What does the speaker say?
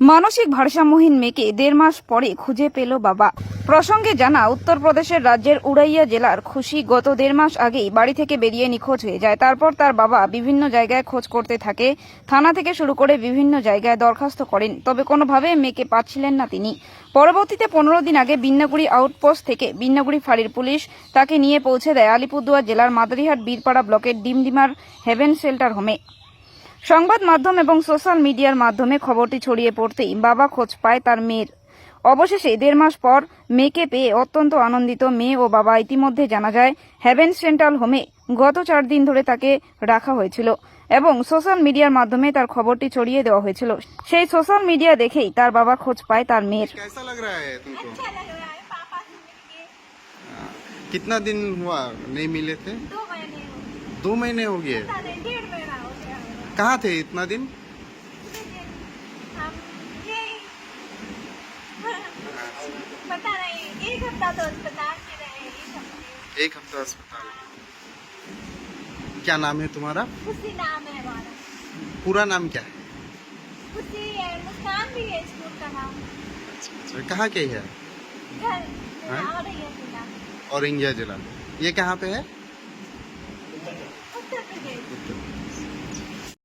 মানসিক ভারসাম্যহীন মেয়েকে দেড় মাস পরে খুঁজে পেল বাবা। প্রসঙ্গে জানা, উত্তরপ্রদেশের রাজ্যের উড়াইয়া জেলার খুশি গত দেড় মাস আগেই বাড়ি থেকে বেরিয়ে নিখোঁজ হয়ে যায়। তারপর তার বাবা বিভিন্ন জায়গায় খোঁজ করতে থাকে। থানা থেকে শুরু করে বিভিন্ন জায়গায় দরখাস্ত করেন, তবে কোনোভাবে মেয়েকে পাচ্ছিলেন না তিনি। পরবর্তীতে পনেরো দিন আগে বিন্নাগুড়ি আউটপোস্ট থেকে বিন্নাগুড়ি ফাঁড়ির পুলিশ তাকে নিয়ে পৌঁছে দেয় আলিপুরদুয়ার জেলার মাদারিহাট, বীরপাড়া ব্লকের ডিমডিমার হেভেন শেল্টার হোমে। সংবাদ মাধ্যম এবং সোশ্যাল মিডিয়ার মাধ্যমে খবরটি ছড়িয়ে পড়তেই বাবা খোঁজ পায় তার মেয়ের অবশেষে দেড় মাস পর মেয়েকে পেয়ে অত্যন্ত আনন্দিত মেয়ে ও বাবা ইতিমধ্যে জানা যায় হ্যাভেন সেন্ট্রাল হোমে গত চার দিন ধরে তাকে রাখা হয়েছিল এবং সোশ্যাল মিডিয়ার মাধ্যমে তার খবরটি ছড়িয়ে দেওয়া হয়েছিল সেই সোশ্যাল মিডিয়া দেখেই তার বাবা খোঁজ পায় তার মেয়ের कैसा लग रहा है तुमको अच्छा लग रहा है पापा से मिलके कितना दिन हुआ नहीं मिले थे दो महीने हो दो महीने हो गए कहाँ थे इतना दिन? पता नहीं एक हफ़्ता तो अस्पताल में रहे एक हफ़्ता। अस्पताल। क्या नाम है तुम्हारा? खुशी नाम है हमारा। पूरा नाम क्या है? खुशी है मुस्कान भी है स्कूल का नाम। अच्छा, कहाँ के है? घर हाँ? है जिला। और इंडिया जिला। ये कहाँ पे है?